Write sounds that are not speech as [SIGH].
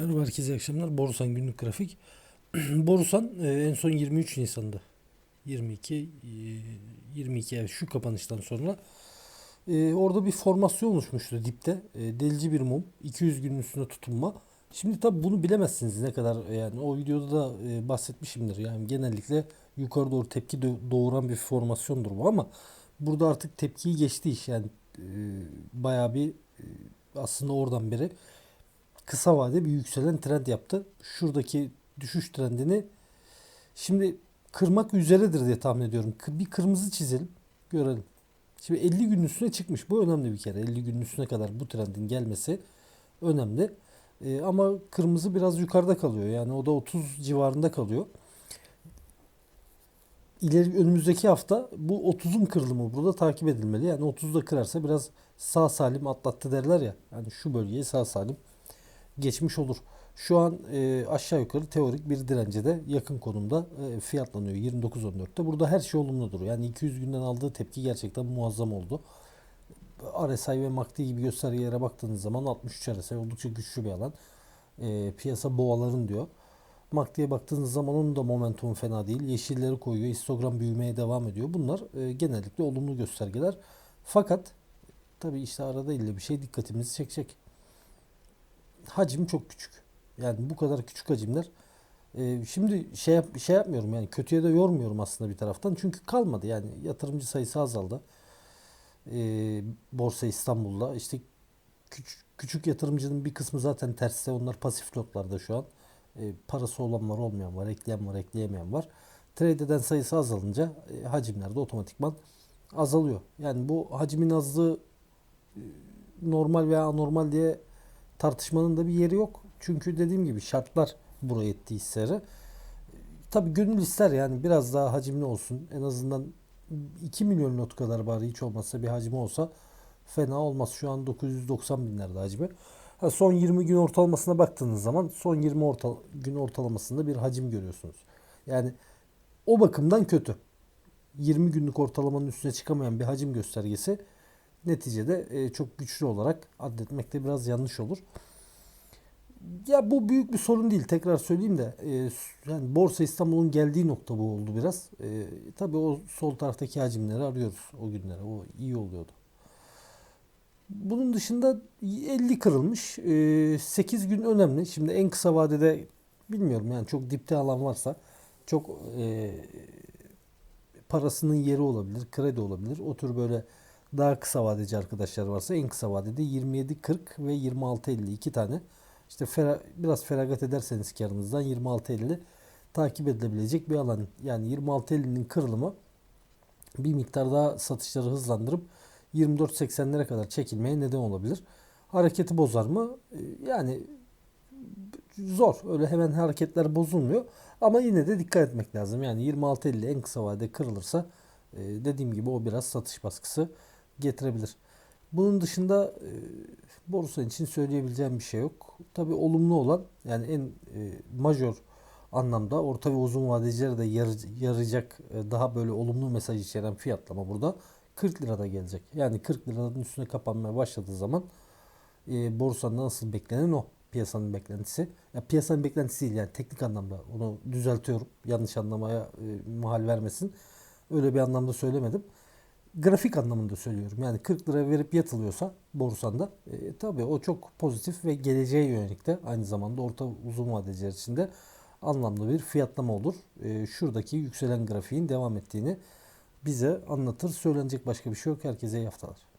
Merhaba herkese akşamlar. Borusan günlük grafik. [CLEARS THROAT] Borusan e, en son 23 Nisan'da. 22 e, 22 evet, şu kapanıştan sonra e, orada bir formasyon oluşmuştu dipte. E, delici bir mum, 200 günün üstünde tutunma. Şimdi tabi bunu bilemezsiniz ne kadar yani o videoda da bahsetmişimdir. Yani genellikle yukarı doğru tepki doğuran bir formasyondur bu ama burada artık tepkiyi geçti iş yani bayağı bir aslında oradan beri kısa vade bir yükselen trend yaptı. Şuradaki düşüş trendini şimdi kırmak üzeredir diye tahmin ediyorum. Bir kırmızı çizelim. Görelim. Şimdi 50 günün üstüne çıkmış. Bu önemli bir kere. 50 günün üstüne kadar bu trendin gelmesi önemli. Ee, ama kırmızı biraz yukarıda kalıyor. Yani o da 30 civarında kalıyor. İleri önümüzdeki hafta bu 30'un kırılımı burada takip edilmeli. Yani 30'u da kırarsa biraz sağ salim atlattı derler ya. Yani şu bölgeyi sağ salim geçmiş olur. Şu an e, aşağı yukarı teorik bir dirence de yakın konumda e, fiyatlanıyor 29.14'te. Burada her şey olumlu duruyor. Yani 200 günden aldığı tepki gerçekten muazzam oldu. RSI ve MACD gibi göstergelere baktığınız zaman 63 RSI oldukça güçlü bir alan. E, piyasa boğaların diyor. MACD'ye baktığınız zaman onun da momentumu fena değil. Yeşilleri koyuyor. Histogram büyümeye devam ediyor. Bunlar e, genellikle olumlu göstergeler. Fakat tabii işte arada ille bir şey dikkatimizi çekecek hacim çok küçük. Yani bu kadar küçük hacimler. Ee, şimdi şey yap, şey yapmıyorum yani kötüye de yormuyorum aslında bir taraftan. Çünkü kalmadı yani yatırımcı sayısı azaldı. Ee, Borsa İstanbul'da işte küçük, küçük yatırımcının bir kısmı zaten terste. Onlar pasif lotlarda şu an. Ee, parası olan var olmayan var. Ekleyen var ekleyemeyen var. Trade eden sayısı azalınca e, hacimler de otomatikman azalıyor. Yani bu hacmin azlığı e, normal veya anormal diye tartışmanın da bir yeri yok. Çünkü dediğim gibi şartlar buraya etti hisleri. Tabii gönül ister yani biraz daha hacimli olsun. En azından 2 milyon not kadar bari hiç olmazsa bir hacmi olsa fena olmaz. Şu an 990 binlerde hacmi. Ha, son 20 gün ortalamasına baktığınız zaman son 20 orta, gün ortalamasında bir hacim görüyorsunuz. Yani o bakımdan kötü. 20 günlük ortalamanın üstüne çıkamayan bir hacim göstergesi neticede e, çok güçlü olarak addetmekte biraz yanlış olur. Ya bu büyük bir sorun değil. Tekrar söyleyeyim de e, yani Borsa İstanbul'un geldiği nokta bu oldu biraz. E, tabii o sol taraftaki hacimleri arıyoruz o günlere. O iyi oluyordu. Bunun dışında 50 kırılmış. E, 8 gün önemli. Şimdi en kısa vadede bilmiyorum yani çok dipte alan varsa çok e, parasının yeri olabilir, kredi olabilir. O tür böyle daha kısa vadeci arkadaşlar varsa en kısa vadede 27.40 ve 26.50 iki tane. İşte fera, biraz feragat ederseniz karınızdan 26.50 takip edilebilecek bir alan. Yani 26.50'nin kırılımı bir miktar daha satışları hızlandırıp 24.80'lere kadar çekilmeye neden olabilir. Hareketi bozar mı? Ee, Yani zor. Öyle hemen hareketler bozulmuyor. Ama yine de dikkat etmek lazım. Yani 26.50 en kısa vadede kırılırsa e, dediğim gibi o biraz satış baskısı getirebilir. Bunun dışında e, borsa için söyleyebileceğim bir şey yok. Tabii olumlu olan yani en e, majör anlamda orta ve uzun vadecilere de yar- yarayacak e, daha böyle olumlu mesaj içeren fiyatlama burada 40 lirada gelecek. Yani 40 liranın üstüne kapanmaya başladığı zaman e, borsanda nasıl beklenen o piyasanın beklentisi. Ya piyasanın beklentisi değil yani teknik anlamda onu düzeltiyorum. Yanlış anlamaya e, mahal vermesin. Öyle bir anlamda söylemedim grafik anlamında söylüyorum. Yani 40 lira verip yatılıyorsa borsanda e, tabii o çok pozitif ve geleceğe yönelik de aynı zamanda orta uzun vadeciler için de anlamlı bir fiyatlama olur. E, şuradaki yükselen grafiğin devam ettiğini bize anlatır. Söylenecek başka bir şey yok. Herkese iyi haftalar.